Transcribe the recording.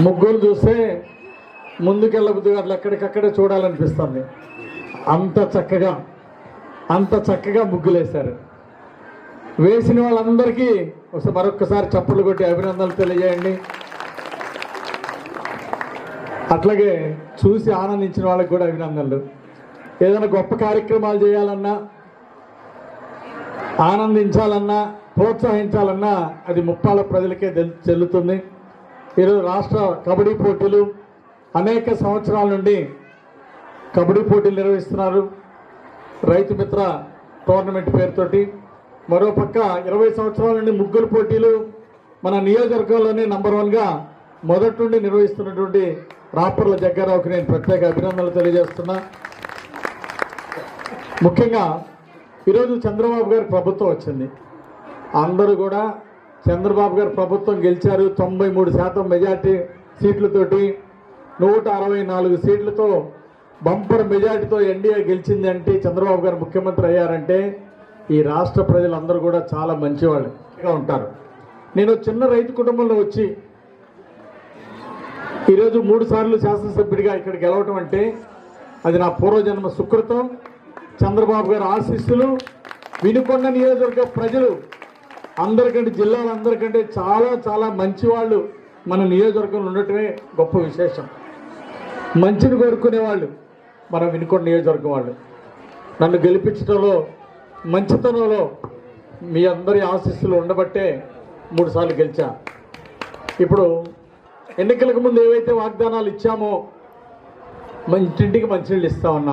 ముగ్గురు చూస్తే ముందుకెళ్ళబుద్ది అట్లా ఎక్కడికక్కడే చూడాలనిపిస్తుంది. అంత చక్కగా అంత చక్కగా ముగ్గులేశారు. వేసిన వాళ్ళందరికీ ఒకసారి మరొకసారి చప్పట్లు కొట్టి అభినందనలు తెలియజేయండి. అట్లాగే చూసి ఆనందించిన వాళ్ళకి కూడా అభినందనలు. ఏదైనా గొప్ప కార్యక్రమాలు చేయాలన్నా ఆనందించాలన్నా ప్రోత్సహించాలన్నా అది ముప్పాల ప్రజలకే చెల్లుతుంది. ఈరోజు రాష్ట్ర కబడ్డీ పోటీలు అనేక సంవత్సరాల నుండి కబడ్డీ పోటీలు నిర్వహిస్తున్నారు. రైతు మిత్ర టోర్నమెంట్ పేరుతోటి మరోపక్క ఇరవై సంవత్సరాల నుండి ముగ్గురు పోటీలు మన నియోజకవర్గంలోనే నంబర్ వన్గా మొదటి నుండి నిర్వహిస్తున్నటువంటి రాపర్ల జగ్గారావుకి నేను ప్రత్యేక అభినందనలు తెలియజేస్తున్నా. ముఖ్యంగా ఈరోజు చంద్రబాబు గారి ప్రభుత్వం వచ్చింది. అందరూ కూడా చంద్రబాబు గారు ప్రభుత్వం గెలిచారు. తొంభై మూడు శాతం మెజార్టీ సీట్లతోటి నూట అరవై నాలుగు సీట్లతో బంపర్ మెజార్టీతో ఎన్డీఏ గెలిచిందంటే చంద్రబాబు గారు ముఖ్యమంత్రి అయ్యారంటే ఈ రాష్ట్ర ప్రజలందరూ కూడా చాలా మంచివాళ్ళుగా ఉంటారు. నేను చిన్న రైతు కుటుంబంలో వచ్చి ఈరోజు మూడు సార్లు శాసనసభ్యుడిగా ఇక్కడ గెలవటం అంటే అది నా పూర్వజన్మ సుకృతం. చంద్రబాబు గారి ఆశీస్సులు వినుకొండ నియోజకవర్గ ప్రజలు అందరికంటే జిల్లాలందరికంటే చాలా చాలా మంచి వాళ్ళు మన నియోజకవర్గంలో ఉండటమే గొప్ప విశేషం. మంచిని కోరుకునే వాళ్ళు మన వినుకొండ నియోజకవర్గం వాళ్ళు. నన్ను గెలిపించడంలో మంచితనంలో మీ అందరి ఆశీస్సులు ఉండబట్టే మూడుసార్లు గెలిచా. ఇప్పుడు ఎన్నికలకు ముందు ఏవైతే వాగ్దానాలు ఇచ్చామో మన ఇంటింటికి మంచినీళ్ళు ఇస్తా ఉన్నాం.